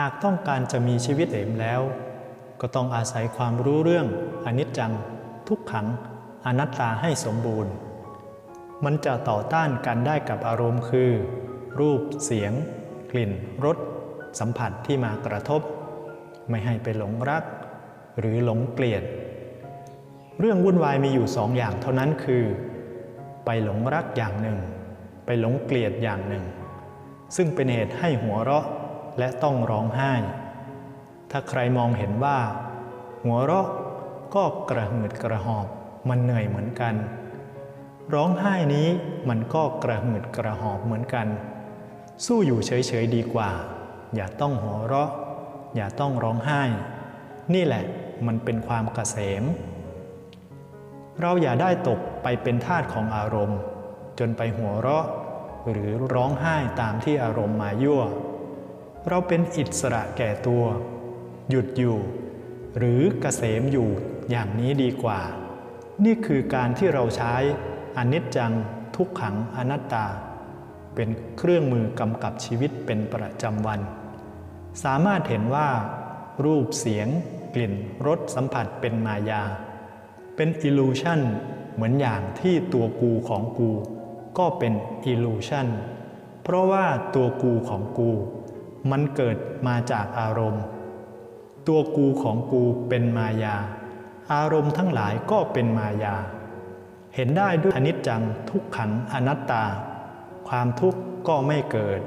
หากต้องการจะมีชีวิตเต็มแล้ว ก็ต้องอาศัยความรู้เรื่องอนิจจัง ทุกขัง อนัตตาให้สมบูรณ์ มันจะต่อต้านกันได้กับอารมณ์คือ รูปเสียง กลิ่นรสสัมผัสที่มากระทบ ไม่ให้ไปหลงรัก หรือหลงเกลียด เรื่องวุ่นวายมีอยู่สองอย่างเท่านั้นคือ ไปหลงรักอย่างหนึ่ง ไปหลงเกลียดอย่างหนึ่ง ซึ่งเป็นเหตุให้หัวเราะ และต้องร้องไห้ ถ้าใครมองเห็นว่า หัวเราะก็กระหืดกระหอบ มันเหนื่อยเหมือนกัน ร้องไห้นี้มันก็กระหืดกระหอบเหมือนกัน สู้อยู่เฉยๆดีกว่า อย่าต้องหัวเราะ อย่าต้องร้องไห้ นี่แหละมันเป็นความกเกษม เราอย่าได้ตกไปเป็นทาสของอารมณ์ จนไปหัวเราะ หรือร้องไห้ตามที่อารมณ์มายั่ว เราเป็นอิสระแก่ตัว หยุดอยู่ หรือเกษมอยู่อย่างนี้ดีกว่า นี่คือการที่เราใช้อนิจจังทุกขังอนัตตา เป็นเครื่องมือกำกับชีวิตเป็นประจำวัน สามารถเห็นว่า รูปเสียง กลิ่นรสสัมผัสเป็นมายา เป็นอิลูชันเหมือนอย่างที่ตัวกูของกู ก็เป็นอิลูชันเพราะว่าตัวกูของกู มันเกิดมาจากอารมณ์ ตัวกูของกูเป็นมายา อารมณ์ทั้งหลายก็เป็นมายา เห็นได้ด้วยอนิจจังทุกขังอนัตตา ความทุกข์ก็ไม่เกิด